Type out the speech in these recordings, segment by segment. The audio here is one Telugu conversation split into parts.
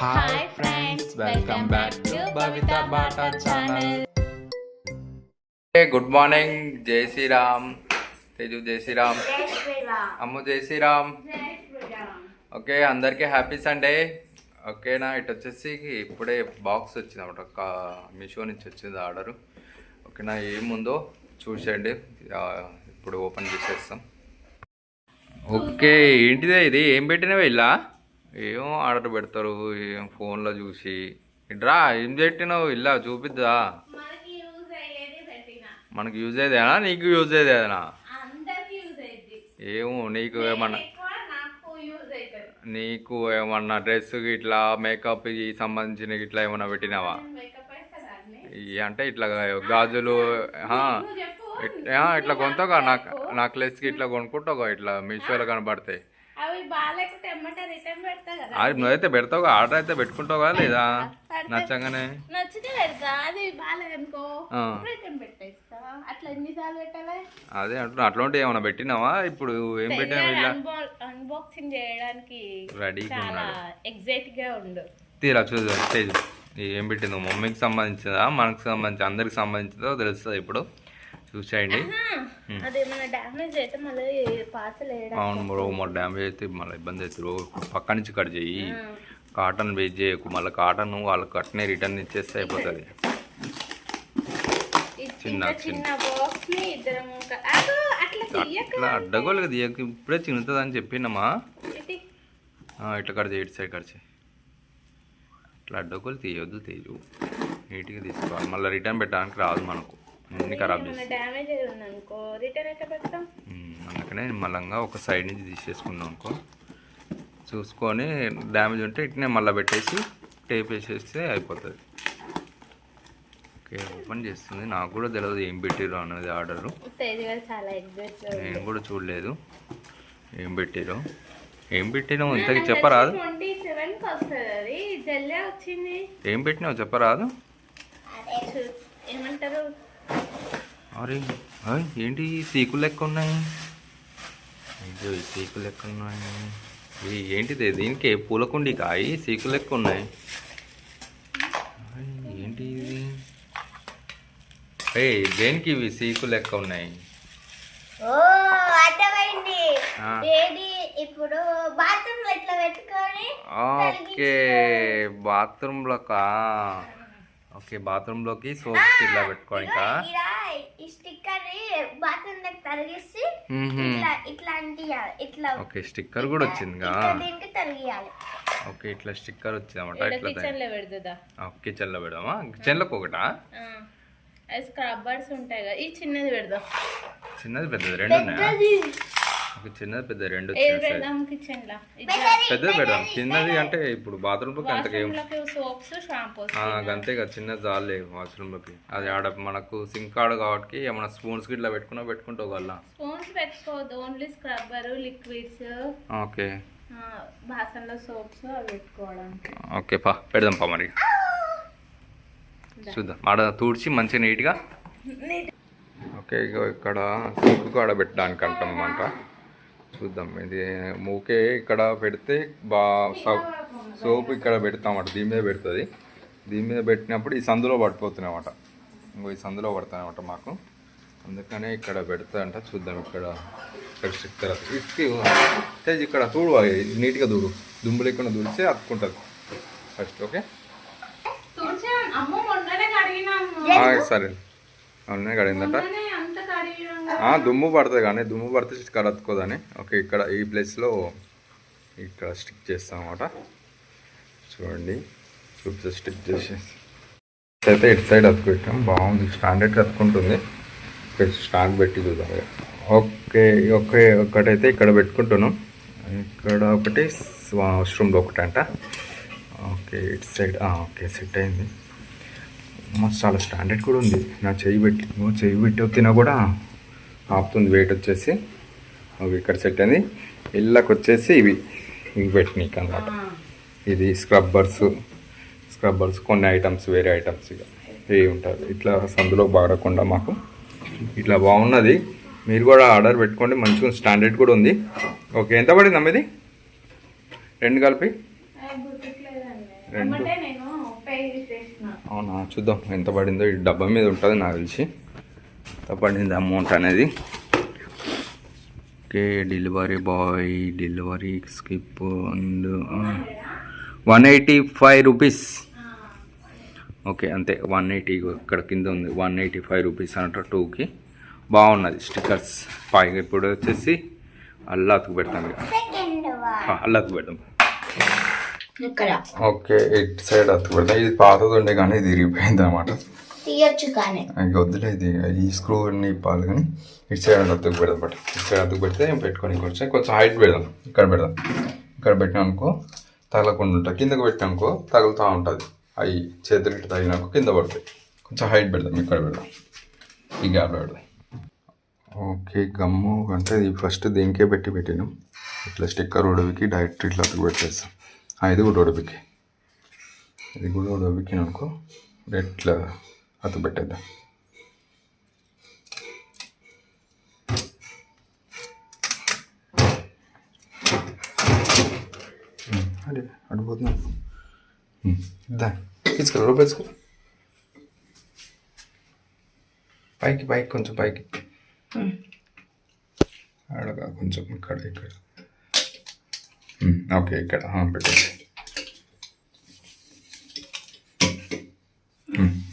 Hi friends welcome back to Bata channel good morning జై శ్రీరామ్ తేజు జై శ్రీరామ్ అమ్ము జై శ్రీరామ్ ఓకే అందరికీ హ్యాపీ సండే ఓకేనా ఇటు వచ్చేసి ఇప్పుడే బాక్స్ వచ్చింది అనమాట ఒక మీషో నుంచి వచ్చింది ఆర్డర్ ఓకేనా ఏముందో చూసేయండి. ఇప్పుడు ఓపెన్ చేసేస్తాం. ఓకే ఏంటిదే ఇది? ఏం పెట్టినవే ఇలా? ఏం ఆర్డర్ పెడతారు? ఏం ఫోన్లో చూసి. ఇట్రా ఏం పెట్టినావు? ఇలా చూపిద్దా? మనకి యూజ్ అయ్యేదేనా? నీకు యూజ్ అయ్యేదేనా? ఏమో నీకు ఏమన్నా నాకు ఏమన్నా డ్రెస్ ఇట్లా మేకప్ సంబంధించిన ఇట్లా ఏమన్నా పెట్టినావా? అంటే ఇట్లా గాజులు ఇట్లా కొంతగా నాకు నెక్లెస్కి ఇట్లా కొనుక్కుంటావు ఇట్లా మీషోలో కనబడతాయి. అవి బాగాలేకపోతే ఎమ్మటే రిటర్న్ పెడతా కదా. అది నువ్వైతే పెడతావు ఆర్డర్ అయితే పెట్టుకుంటావా లేదా? నచ్చగానే? నచ్చితే పెడతా అది బాగాలేదనుకో ఆ. రిటర్న్ పెట్టేస్తా. అట్లా ఎన్నిసార్లు పెట్టాలి? అదే అంటున్నా అట్లాంటివి ఏమన్నా పెట్టినావా? ఇప్పుడు ఏం అన్బాక్సింగ్ చేయడానికి చాలా ఎగ్జైట్గా ఉండు. తీరా చూద్దాం స్టేజ్ ఏం పెట్టిందో? మమ్మీకి సంబంధించిందా? మనకు సంబంధించి అందరికి సంబంధించిందో తెలుస్తుంది ఇప్పుడు. చూసేయండి. అదేమైనా డ్యామేజ్ అయితే మళ్ళీ పార్సల్ వేయడానికి అవును మరో మరి డ్యామేజ్ అయితే మళ్ళీ ఇబ్బంది అవుతుంది పక్క నుంచి కట్ చేయి. కాటన్ వేస్ట్ చేయకు. మళ్ళీ కాటన్ వాళ్ళకి కట్నే రిటర్న్ ఇచ్చేస్తే అయిపోతుంది. చిన్న, చిన్న అదో అట్లా తీయక అట్లా అడ్డగోలుగా తీయకు. ఇప్పుడే చిన్నుతుంది అని చెప్పినమ్మా ఆ, ఇట్లా కట్ చేయి ఇటు సైడ్ కట్ చేయి. ఇట్లా అడ్డగోలు తీయొద్దు తేజు నీట్గా తీసుకోవాలి. మళ్ళీ రిటర్న్ పెట్టడానికి రాదు మనకు. అన్ని ఖరాబ్ డ్యామేజ్ రిటర్న్ ఎట్లా పెడతాం. అందుకనే మళ్ళంగా ఒక సైడ్ నుంచి తీసేసుకున్నాం అనుకో. చూసుకొని డ్యామేజ్ ఉంటే ఇట్నే మళ్ళీ పెట్టేసి టేప్ వేసేస్తే అయిపోతుంది. ఓకే ఓపెన్ చేస్తుంది. నాకు కూడా తెలియదు ఏం పెట్టిరు అనేది ఆర్డరు. నేను కూడా చూడలేదు ఏం పెట్టిరో ఏం పెట్టినావు ఇంతకి చెప్పరాదు. ఏం పెట్టినావు చెప్పరాదు. ఏమంటారు? అరే ఏంటి సీకులు లెక్క ఉన్నాయి? ఏంటి సీకులు లెక్క ఉన్నాయి. ఏంటిది? దీనికి పూలకుండి కాయి సీకులు లెక్క ఉన్నాయి. ఏంటి ఇది? ఏ దేనికి ఇవి సీకు లెక్క ఉన్నాయి? ఓ అర్థమైంది. ఆ. ఏది? ఇప్పుడు బాత్రూమ్ ఇట్లా పెట్టుకొని ఓకే ఓకే బాత్రూంలోకి సోప్స్ ఇట్లా పెట్టుకోనికా? స్టిక్కర్ బాత్రూమ్ దగ్గర తరిగిసి మ్మ్హ్మ్. ఇట్లా ఇట్లా అంటియాలి ఇట్లా ఓకే స్టిక్కర్ కూడా వచ్చిందిగా? ఇట్లా దీనికి తరిగియాలి. ఓకే ఇట్లా స్టిక్కర్ వచ్చిందన్నమాట ఇట్లా కిచెన్లో పెడుతుందా? కిచెన్లో పెడదామా? కిచెన్లోకి ఒకటా? అది స్క్రబ్బర్స్ ఉంటాయి కదా ఈ చిన్నది పెడదాం. చిన్నది పెద్దది రెండు ఉన్నాయా? చిన్నది పెద్ద రెండు సైజ్. పెడదాం చిన్నది అంటే ఇప్పుడు అంతకేం లోకి ఆ, అంతే కదా చిన్నది చాలే వాష్రూమ్లోకి. అది ఆడ మనకు సింక్ ఆడ కాబట్టి ఏమన్నా స్పూన్స్ ఇట్లా పెట్టుకున్నా పెట్టుకుంటావు వల్ల స్పూన్స్ పెట్టుకోవద్దు ఓన్లీ స్క్రబ్బర్ లిక్విడ్స్ ఓకే. బాసన్లో సోప్స్ అవి పెట్టుకోవడానికి ఓకే పా పెడదాం పా మరి. చూద్దాం. ఆడ తూడ్చి మంచిగా నీట్గా. ఓకే ఇగో ఇక్కడ సింక్ కాడ పెట్టడానికి అంటామన్నమాట చూద్దాం. ఇది మూకే ఇక్కడ పెడితే బా సోప్ సోప్ ఇక్కడ పెడతామట దీని మీద పెడుతుంది. దీని మీద పెట్టినప్పుడు ఈ సందులో పడిపోతున్నాయన్నమాట. ఇంకో ఈ సందులో పడతాయన్నమాట మాకు. అందుకనే ఇక్కడ పెడతాయంట చూద్దాం ఇక్కడ. ఇక్కడ స్టిక్ తర్వాత. ఇటుకి ఇక్కడ తూడు నీట్గా దూడు దుమ్ము లేకుండా దూడిస్తే అతుక్కుంటుంది. ఫస్ట్ ఓకే సరే. అవునే కడిందట దుమ్ము పడుతుంది కానీ దుమ్ము పడితే స్టిక్కర్ అతుకోదని ఓకే ఇక్కడ ఈ ప్లేస్లో ఇక్కడ స్టిక్ చేస్తాం అన్నమాట చూడండి చూపిస్తే స్టిక్ చేసేసి అయితే ఇటు సైడ్ అతుకు పెట్టాం బాగుంది స్టాండర్డ్ అతుకుంటుంది ఇక్కడ స్టాండ్ పెట్టి చూద్దాం. ఓకే ఓకే ఒకటైతే ఇక్కడ పెట్టుకుంటున్నాం. ఇక్కడ ఒకటి వాష్రూమ్లో ఒకటి అంట ఓకే ఇటు సైడ్ ఓకే సెట్ అయింది. మస్తు చాలా స్టాండర్డ్ కూడా ఉంది. నా చెయ్యి పెట్టి చెయ్యి పెట్టి వచ్చినా కూడా ఆపుతుంది వెయిట్ వచ్చేసి. అవి ఇక్కడ సెట్ అయింది. ఇళ్ళకి వచ్చేసి ఇవి ఇవి పెట్టినాయి అనమాట ఇది స్క్రబ్బర్స్ స్క్రబ్బర్స్ కొన్ని ఐటమ్స్ వేరే ఐటమ్స్ ఇక. ఇవి ఉంటుంది. ఇట్లా సందులో బాడకుండా మాకు. ఇట్లా బాగున్నది. మీరు కూడా ఆర్డర్ పెట్టుకోండి. మంచిగా స్టాండర్డ్ కూడా ఉంది. ఓకే ఎంత పడింది అమ్మ ఇది? రెండు కలిపి? రెండు. అవునా? చూద్దాం ఎంత పడిందో. ఈ డబ్బా మీద ఉంటుంది నాకు తెలిసి. ఎంత పడింది అమౌంట్ అనేది. Okay delivery boy delivery skip and one eighty five rupees okay అంతే వన్ ఎయిటీ ఇక్కడ కింద ఉంది. వన్ ఎయిటీ ఫైవ్ రూపీస్ అంట టూకి బాగున్నది స్టిక్కర్స్ పైగా ఇప్పుడు వచ్చేసి అల్లాకు పెడతాం ఇక. సెకండ్ వన్ అల్లాకు పెడతాం ఇక్కడ. ఓకే ఇటు సైడ్ అతుకు పెడతాం ఇది పాతది ఉండే కానీ ఇది ఇరిగిపోయింది అనమాట తీయొచ్చు కానీ. ఇంక వద్దులే ఇది ఈ స్క్రూ అన్ని పాలు కానీ ఇటు సైడ్ అతుకు పెడదాం బట్ ఇటు సైడ్ అతుకు పెడితే పెట్టుకొని కొంచెం కొంచెం హైట్ పెడదాం. ఇక్కడ పెడదాం. ఇక్కడ పెట్టినా అనుకో తగలకుండా ఉంటుంది కిందకు పెట్టినా అనుకో తగులుతూ ఉంటుంది. అవి చేతులకి తగినాక కింద పడతాయి. కొంచెం హైట్ పెడదాం. ఇక్కడ పెడదాం. ఈ గ్యాప్ పెడదాం. ఓకే గమ్ము. అంటే ఇది ఫస్ట్ దీనికే పెట్టి పెట్టినాం? ఇట్లా స్టిక్కర్ ఉడవికి డైరెక్ట్ ఇట్లా అతుకు పెట్టేస్తాం. ఇది కూడా ఉడవికి. ఇది కూడా ఉడవికి అనుకో. ఇట్లా అతుకు పెట్టేద్దాం ఉమ్, అడే అడిపోతున్నాం దా తీసుకురా రూపాయి తీసుకురా పైకి పైకి కొంచెం పైకి అడగా కొంచెం ఇక్కడ ఇక్కడ ఉమ్, ఓకే ఇక్కడ ఆ, పెట్టేసి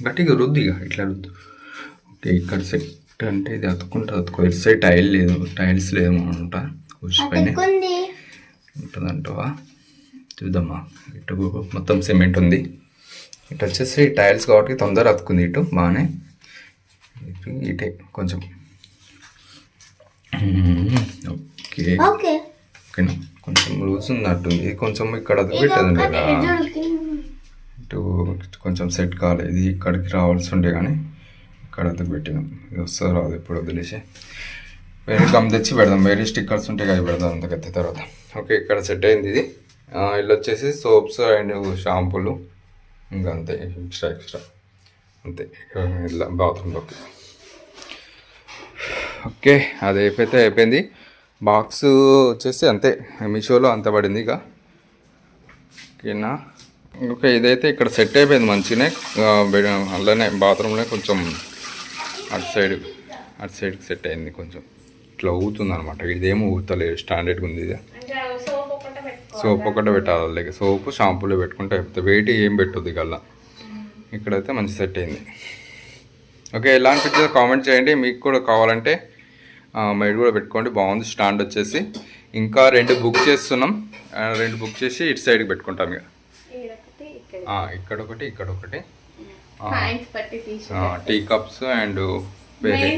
గట్టిగా రుద్దిగా ఇట్లా రుద్దు ఓకే ఇక్కడ సెట్ అంటే ఇది అతుక్కుంటే అతుకో ఇటు సైడ్ టైల్ లేదు టైల్స్ లేదు అనమాట కూర్చిపోయినాయి అతుక్కుంది. ఉంటుందంటవా? చూద్దామా. ఇటు మొత్తం సిమెంట్ ఉంది. ఇటు వచ్చేసి టైల్స్ కాబట్టి తొందర అతుకుంది ఇటు బాగానే. ఇటు ఇటే కొంచెం. ఓకే ఓకే ఓకేనా కొంచెం లూజ్ ఉన్నట్టుంది. ఇది కొంచెం ఇక్కడ అతుకు పెట్టేదండి కదా. ఇటు కొంచెం సెట్ కాలేదు ఇది ఇక్కడికి రావాల్సి ఉండే కానీ ఇక్కడ అతుకు పెట్టినాం. ఇది వస్తుంది రాదు ఇప్పుడు వదిలేసి వేరే గమ్ తెచ్చి పెడదాం. వేరే స్టిక్కర్స్ ఉంటే కదా పెడదాం అంతకైతే తర్వాత. ఓకే ఇక్కడ సెట్ అయింది ఇది. ఇల్లు వచ్చేసి సోప్స్ అండ్ షాంపూలు ఇంకా అంతే ఎక్స్ట్రా ఎక్స్ట్రా అంతే ఇలా బాత్రూంలోకి ఓకే అది అయిపోతే అయిపోయింది. బాక్స్ వచ్చేసి అంతే. మీషోలో అంత పడింది ఇక. ఓకేనా ఓకే ఇదైతే ఇక్కడ సెట్ అయిపోయింది మంచిగానే బెడ్- అందులోనే బాత్రూంలో కొంచెం అటు సైడ్ అటు సైడ్కి సెట్ అయింది కొంచెం. ఇట్లా ఊగుతుంది అనమాట ఇదేమో ఊగుతలేదు స్టాండర్డ్గా ఉంది ఇది. సోప్ ఒకటే పెట్టాలి లేక సోపు షాంపూలో పెట్టుకుంటే అయిపోతుంది. వెయిట్ ఏం పెట్టొద్దు కల్లా ఇక్కడైతే మంచి సెట్ అయింది. ఓకే ఎలా అనిపించిందో కామెంట్ చేయండి. మీకు కూడా కావాలంటే ఆ, మీరు కూడా పెట్టుకోండి. బాగుంది స్టాండ్ వచ్చేసి. ఇంకా రెండు బుక్ చేస్తున్నాం. రెండు బుక్ చేసి ఇటు సైడ్కి పెట్టుకుంటాం ఇక. ఇక్కడ ఒకటి ఇక్కడ ఒకటి టీ కప్స్ అండ్ వేరే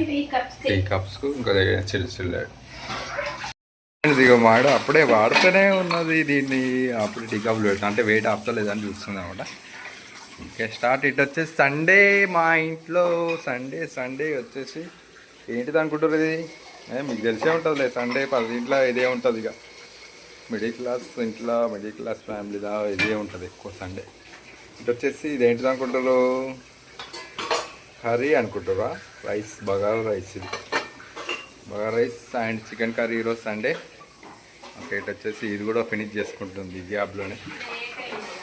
టీ కప్స్ ఇంకా చిల్ల చిల్ల ఇదిగో మాడ అప్పుడే వాడుతూనే ఉన్నది దీన్ని. అప్పుడు టీ కప్లు పెడతా. అంటే వెయిట్ ఆపుతలేదని చూస్తుంది అనమాట. ఓకే స్టార్ట్ ఇటు వచ్చేసి సండే మా ఇంట్లో. సండే సండే వచ్చేసి. ఏంటిది అనుకుంటారు ఇది? మీకు తెలిసే ఉంటుందిలే. సండే పది ఇంట్లో ఇదే ఉంటుంది ఇక మిడిల్ క్లాస్ ఇంట్లో మిడిల్ క్లాస్ ఫ్యామిలీదా ఇదే ఉంటుంది ఎక్కువ సండే ఇటు వచ్చేసి ఇది ఏంటిది అనుకుంటారు? కర్రీ అనుకుంటారా? రైస్ బగారా రైస్ ఇది. Bagara rice and chicken curry ఈరోజు సండే ఓకే ఇటు వచ్చేసి ఇది కూడా ఫినిష్ చేసుకుంటుంది ఈ గ్యాప్లోనే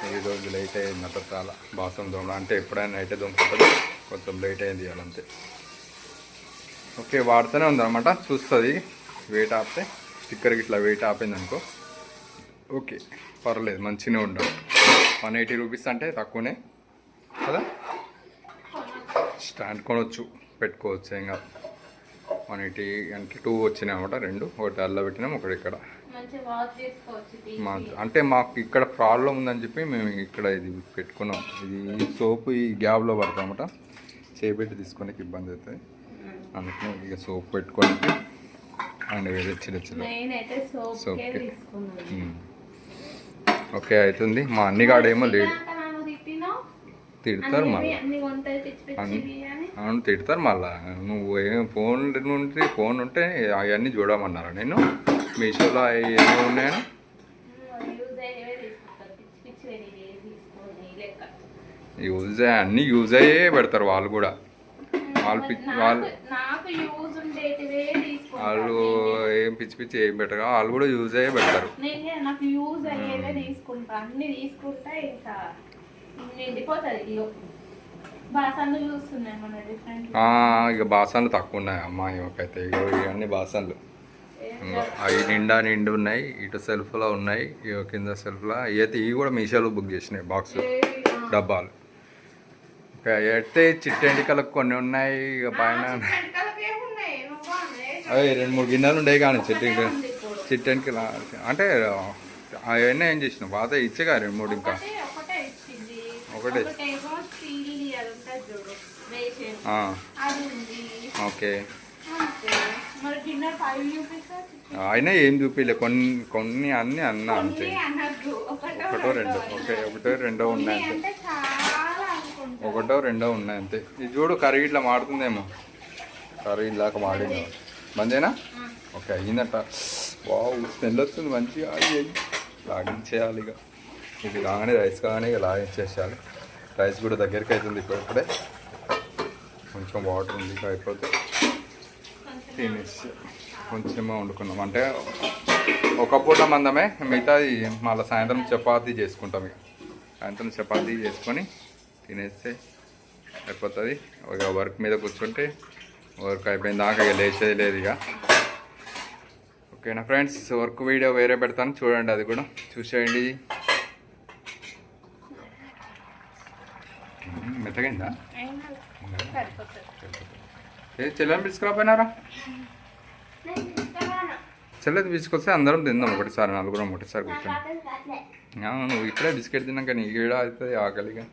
ఈ రోజు లేట్ అయింది అంత చాలా. బాసం దొంగ అంటే ఎప్పుడైనా అయితే దొంగతుంది కొంచెం లేట్ అయింది ఇవ్వాలంతే ఓకే వాడుతూనే ఉందన్నమాట. చూస్తుంది. వెయిట్ ఆపితే స్టిక్కర్ ఇట్లా వెయిట్ ఆపింది అనుకో ఓకే పర్లేదు మంచిగానే ఉండవు వన్ ఎయిటీ రూపీస్ అంటే తక్కువనే. కదా? స్టాండ్ కొనవచ్చు పెట్టుకోవచ్చు ఏం కాదు. వన్ ఎయిటీ అంటే టూ వచ్చినాయి అనమాట రెండు. ఒకటి అల్ల పెట్టినాం ఒకటి ఇక్కడ. అంటే మాకు ఇక్కడ ప్రాబ్లం ఉందని చెప్పి మేము ఇక్కడ ఇది పెట్టుకున్నాం. ఇది సోపు ఈ గ్యాబ్లో పడతాం అనమాట చేపెట్టి తీసుకోనికి ఇబ్బంది అవుతుంది. అందుకని ఇక సోప్ పెట్టుకోనికి. అండ్ వేరే చిన్న చిన్న సోప్ ఓకే అవుతుంది మా లేడు. ఇందాక నన్ను తిట్టినావు? తిడతారు అన్ని మళ్ళీ. అన్ని అన్ని- అవును తిడతారు మళ్ళా. నువ్వు ఏం ఫోన్ నుండి ఫోన్ ఉంటే అవన్నీ చూడమన్నారా నేను మీషోలో అవి ఏమో ఉన్నాయని? యూజ్ అన్నీ యూజ్ అయ్యే పెడతారు వాళ్ళు కూడా. వాళ్ళు వాళ్ళు వాళ్ళు ఏం పిచ్చి పిచ్చి ఏం పెట్టరు. వాళ్ళు కూడా యూజ్ అయ్యే పెడతారు. నేను నాకు యూజ్ అయ్యేవే తీసుకుంటా. అన్ని తీసుకుంటా ఇంకా నిండిపోతుంది బాసన్లు చూస్తున్నాయి మన డిఫరెంట్ ఆ, ఇక బాసన్లు తక్కువ ఉన్నాయి అమ్మాయి ఒకైతే ఇక ఇవన్నీ బాసన్లు. అవి నిండా నిండు ఉన్నాయి. ఇటు సెల్ఫ్లో ఉన్నాయి. ఇక కింద సెల్ఫ్లో అయితే ఇవి కూడా మీషోలో బుక్ చేసినాయి బాక్స్ డబ్బాలు. ఇక అయితే చిట్టెంటికలకు కొన్ని ఉన్నాయి. ఇక పైన అవి రెండు మూడు గిన్నెలు ఉండేవి కానీ చిట్టి చిట్టెంటికి అంటే అవన్నీ ఏం చేసినావు? పాత ఇచ్చేగా రెండు మూడు ఇంకా? ఒకటే ఓకే. అయినా ఏం చూపిలే కొన్ని కొన్ని అన్నీ అన్నా అంతే. ఒకటో రెండో. ఓకే ఒకటో రెండో ఉన్నాయి అంతే. ఒకటో రెండో ఉన్నాయి అంతే. ఇది చూడు కర్రీ ఇట్లా మాడుతుందేమో. కర్రీ ఇలాక మాడింది. మందేనా? ఓకే అయ్యిందట. వావ్ స్మెల్ వస్తుంది మంచిగా. అయ్యి లాగించేయాలి ఇక ఇది కాగానే రైస్ కాగానే ఇక లాగించేసేయాలి. రైస్ కూడా దగ్గరికి అవుతుంది ఇప్పుడు ఇప్పుడే కొంచెం వాటర్ ఉంది ఇక అయిపోతే తినేసి కొంచెం వండుకున్నాం అంటే ఒక పూట మందమే మిగతాది మళ్ళీ సాయంత్రం చపాతీ చేసుకుంటాం ఇక. సాయంత్రం చపాతీ చేసుకొని తినేస్తే అయిపోతుంది. ఇక వర్క్ మీద కూర్చుంటే వర్క్ అయిపోయింది. దాకా ఇక లేచేది లేదు ఇక. ఓకేనా ఫ్రెండ్స్ వర్క్ వీడియో వేరే పెడతాను. చూడండి అది కూడా. చూసేయండి. మెత్తగైందా? చెల్లెని పిలుచుకురాపోయినారా? చెల్లెది తీసుకొస్తే అందరం తిందాం. ఒకటిసారి నలుగురం ఒకటిసారి కూర్చొని. నువ్వు ఇక్కడే బిస్కెట్ తిన్నాక నీకు ఏడా అవుతుంది? ఆకలిగా.